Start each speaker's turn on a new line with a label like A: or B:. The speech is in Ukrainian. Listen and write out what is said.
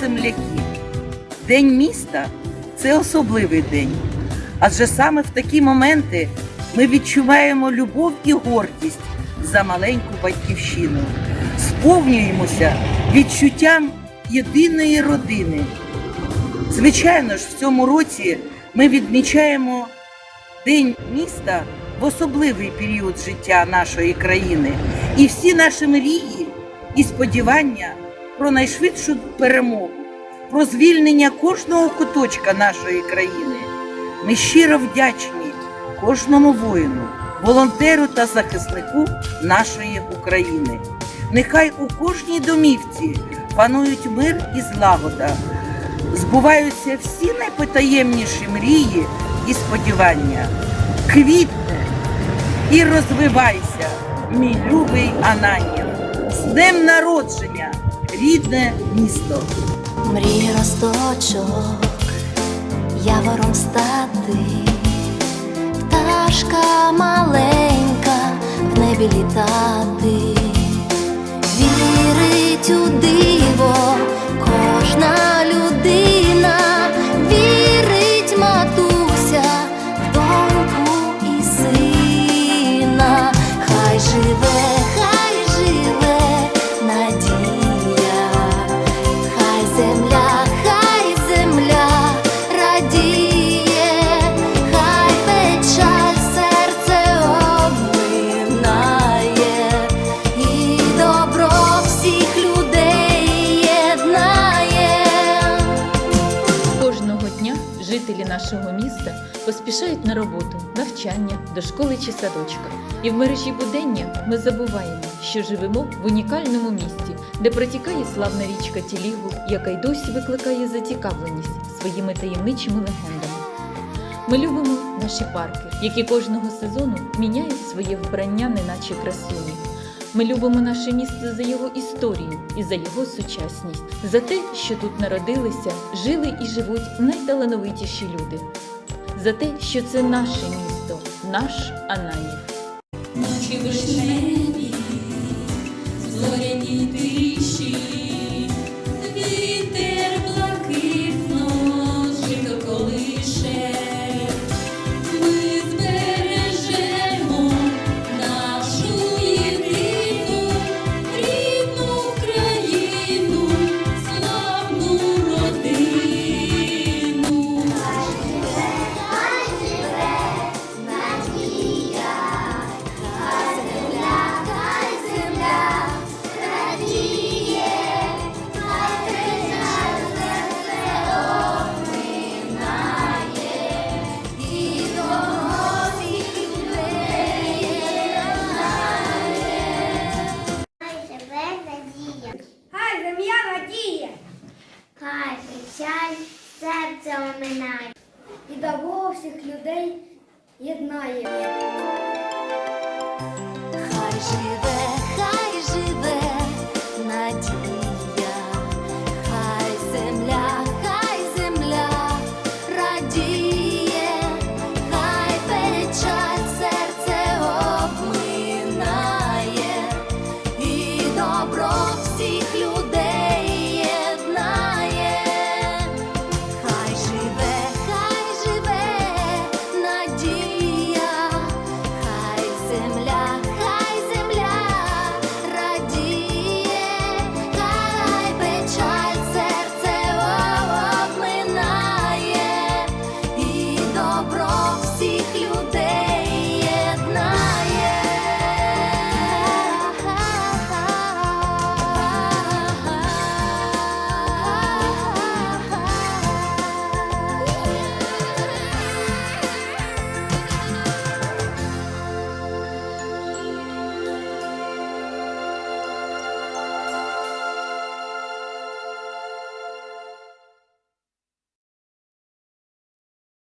A: земляки. День міста це особливий день. Адже саме в такі моменти ми відчуваємо любов і гордість за маленьку батьківщину, сповнюємося відчуттям єдиної родини. Звичайно ж, в цьому році ми відмічаємо День міста в особливий період життя нашої країни. І всі наші мрії і сподівання про найшвидшу перемогу, про звільнення кожного куточка нашої країни. Ми щиро вдячні кожному воїну, волонтеру та захиснику нашої України. Нехай у кожній домівці панують мир і злагода, збуваються всі найпотаємніші мрії і сподівання. Квітне і розвивайся, мій любий Ананів. З днем народження, рідне місто.
B: Мрій росточок, явором стати, пташка маленька в небі літати,
C: нашого міста поспішають на роботу, навчання, до школи чи садочка. І в мережі будення ми забуваємо, що живемо в унікальному місті, де протікає славна річка Тілігу, яка й досі викликає зацікавленість своїми таємничими легендами. Ми любимо наші парки, які кожного сезону міняють своє вбрання, неначе красуні. Ми любимо наше місто за його історію і за його сучасність, за те, що тут народилися, жили і живуть найталановитіші люди, за те, що це наше місто, наш Ананів.
B: минає і давно всіх людей єднає.
D: Хай живе, хай живе надія,
E: хай земля, хай земля радіє,
D: хай печаль серце обминає
E: і добро всіх людей.